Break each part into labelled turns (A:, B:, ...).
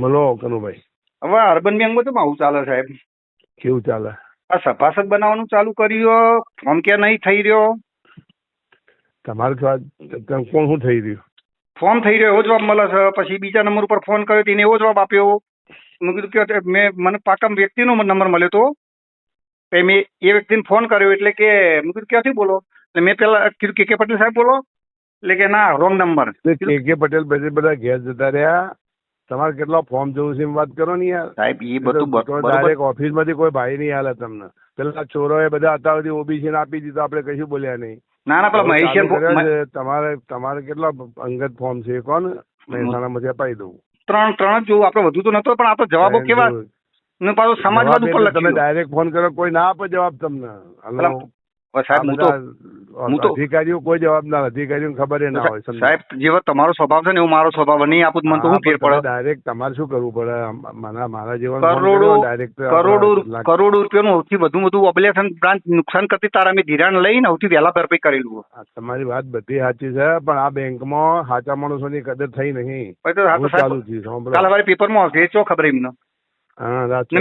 A: બોલો કનુભાઈ.
B: હવે અર્બન બેંકમાં તો આવું ચાલે સાહેબ?
A: કેવું ચાલે?
B: આ સભાસદ બનાવવાનું ચાલુ કર્યું ફોર્મ કે નહીં થઈ રહ્યો?
A: તમારે કોણ શું થઈ રહ્યું?
B: ફોર્મ થઈ રહ્યો એવો જવાબ મળે છે. પછી બીજા નંબર ઉપર ફોન કર્યો તેને એવો જવાબ આપ્યો. મેં કીધું કે મેં મને પાકા વ્યક્તિનો નંબર મળ્યો તો. પછી મેં એ વ્યક્તિને ફોન કર્યો એટલે કે મેં કીધું ક્યાંથી બોલો? એટલે મેં પેલા કીધું કે કે પટેલ સાહેબ બોલો? એટલે કે ના રોંગ નંબર.
A: કે કે પટેલ પછી બધા ઘેર જતા રહ્યા. તમારે કેટલો ફોર્મ જોવું છે એમ વાત કરો ને યાર.
B: સાહેબ એ બધું
A: ડાયરેક્ટ ઓફિસમાંથી કોઈ ભાઈ નહીં હાલે તમને. પેલા ચોરોએ બધા હતા સુધી ઓબીસી ને આપી દીધું આપણે કશું બોલ્યા નહીં.
B: ના ના પેલા
A: છે. તમારે તમારે કેટલા અંગત ફોર્મ છે કોણ? મહેસાણામાંથી અપાઈ દઉં.
B: ત્રણ ત્રણ જ જોવું આપણે વધુ તો નતો પણ આ તો જવાબો કેવા ને પાછો સમાજવાદ ઉપર
A: તમે ડાયરેક્ટ ફોન કરો કોઈ ના આપે જવાબ તમને.
B: સાહેબ હું તો હું તો-
A: અધિકારીઓ કોઈ જવાબ ના અધિકારીઓ ખબર ના હોય
B: સાહેબ જેવો તમારો સ્વભાવ છે ને એવું મારો સ્વભાવ નહીં આપું મને તો
A: હા,
B: ફેર પડે?
A: ડાયરેક્ટ તમારે શું કરવું પડે? મારા મારા જેવા
B: કરોડો કરોડો કરોડો રૂપિયાનું સૌથી વધુ બધું ઓબ્લેશન બ્રાન્ચ નુકસાન કરતી તારા મેં ધિરાણ લઈને સૌથી વહેલા ભરપાઈ કરેલું
A: તમારી વાત બધી સાચી છે પણ આ બેંકમાં સાચા માણસોની કદર થઈ નહીં.
B: કાલ સવારે પેપરમાં આવશે ચો ખબર એમને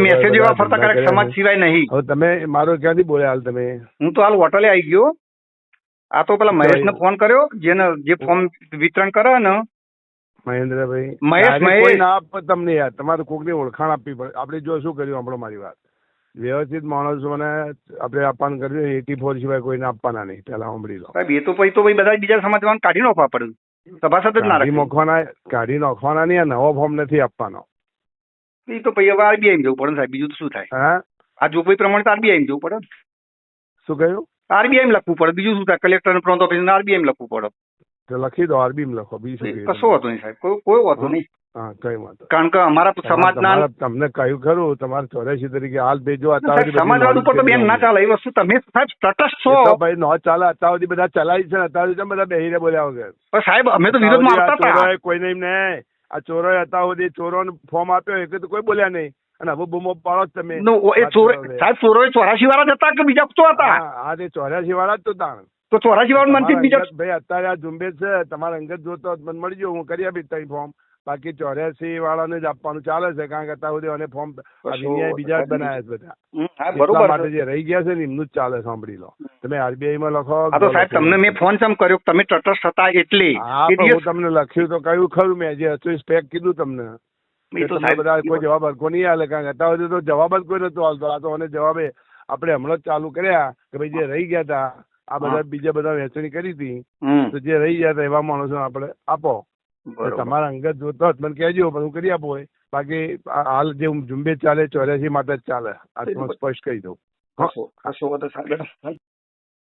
B: મેસેજ એવા ફરતા કરે સમાજ સિવાય નહીં.
A: હવે તમે મારો ક્યાંથી બોલ્યા હાલ તમે?
B: હું તો હાલ હોટલે આવી ગયો. આ તો પેલા મહેશને ફોન કર્યો જેને જે ફોર્મ વિતરણ કરે ને
A: મહેન્દ્રભાઈ
B: મહેશ, મહેશ.
A: ના આપે તમને યાર તમારે કોકની ઓળખાણ આપવી પડે. આપણે જો શું કર્યું આપણો મારી વાત. વ્યવસ્થિત માણસોને આપણે આપવાનું કર્યું એટી ફોર સિવાય કોઈને આપવાના નહીં પેલા સાંભળી લો.
B: સાહેબ એ તો પછી તો ભાઈ બધા બીજા સમાજવાળાને કાઢી નાખવા પડે. સભાસદ જ ના
A: કાઢી નાખવાના કાઢી નાખવાના નહીં નવો ફોર્મ નથી આપવાનો.
B: એ તો પછી હવે આરબીઆઈ જવું પડે સાહેબ બીજું તો શું થાય?
A: હા?
B: આ જોગવાઈ પ્રમાણે તો આરબીઆઈ જવું પડે
A: શું કહ્યું?
B: આરબીઆઈ લખવું પડે. બીજું શું થાય? કલેક્ટર પ્રાંત ઓફિસ આરબીઆઈ લખવું પડે.
A: તો લખી દો આરબી લખો બીજું
B: કશો વાંધો નહીં સાહેબ. કોઈ કોઈ વાંધો નહીં.
A: હા કઈ વાંધો
B: કારણ કે અમારા સમાજના
A: તમને કહ્યું ખરું તમારે ચોર્યાસી તરીકે હાલ ભેજો
B: સમાજવાદ ઉપર તો બેન ના ચાલે. એ વસ્તુ તમે સાહેબ તટસ્થ છો.
A: ભાઈ નો ચાલે અત્યાર સુધી બધા ચલાવી છે ને અત્યાર સુધી બધા બેહીને બોલ્યા વગર.
B: પણ સાહેબ અમે તો વિરોધમાં આવતા હતા.
A: કોઈ નહીં. આ ચોરો અત્યાર સુધી ચોરો ફોર્મ આપ્યો એ તો કોઈ બોલ્યા નહીં. અને હવે બૂમો પાડો જ તમે.
B: સાહેબ ચોરો ચોરાશી વાળા જ હતા કે બીજા તો હતા?
A: હા તે ચોરાશી વાળા જ તો તાણ
B: તો ચોરાશી વાળા મનથી બીજા
A: ભાઈ અત્યારે આ ઝુંબેશ છે તમારા અંગત જોતો હોત મને મળી ગયો હું કરી આપીશ તઈ ફોર્મ બાકી ચોર્યાસી વાળાને જ આપવાનું ચાલે છે કારણ કે અત્યાર સુધી અને ફોર્મ આ બીજા જ બનાવ્યા છે બધા.
B: બરોબર.
A: માટે જે રહી ગયા છે ને એમનું જ ચાલે સાંભળી લો. તમે આરબીઆઈ માં લખો
B: તો સાહેબ તમને મેં ફોન સમ કર્યો તમે તટસ્થ હતા એટલે.
A: હા હું તમને લખ્યું તો કયું ખરું મેં જે હતું સ્પેક કીધું તમને. બધા કોઈ જવાબ હરકો નહીં આલે કારણ કે અત્યાર સુધી તો જવાબ જ કોઈ નતો આવતો. આ તો મને જવાબે આપણે હમણાં જ ચાલુ કર્યા કે ભાઈ જે રહી ગયા હતા આ બધા બીજા બધા વહેંચણી કરી હતી તો જે રહી ગયા હતા એવા માણસો આપણે આપો. તમારા અંગત જોતો હોત મને કહેજો પણ હું કરી આપો બાકી હાલ જે ઝુંબેશ ચાલે ચોર્યાસી માટે જ ચાલે. આ સ્પષ્ટ કહી દઉં.
B: આ વાંધો સાહેબ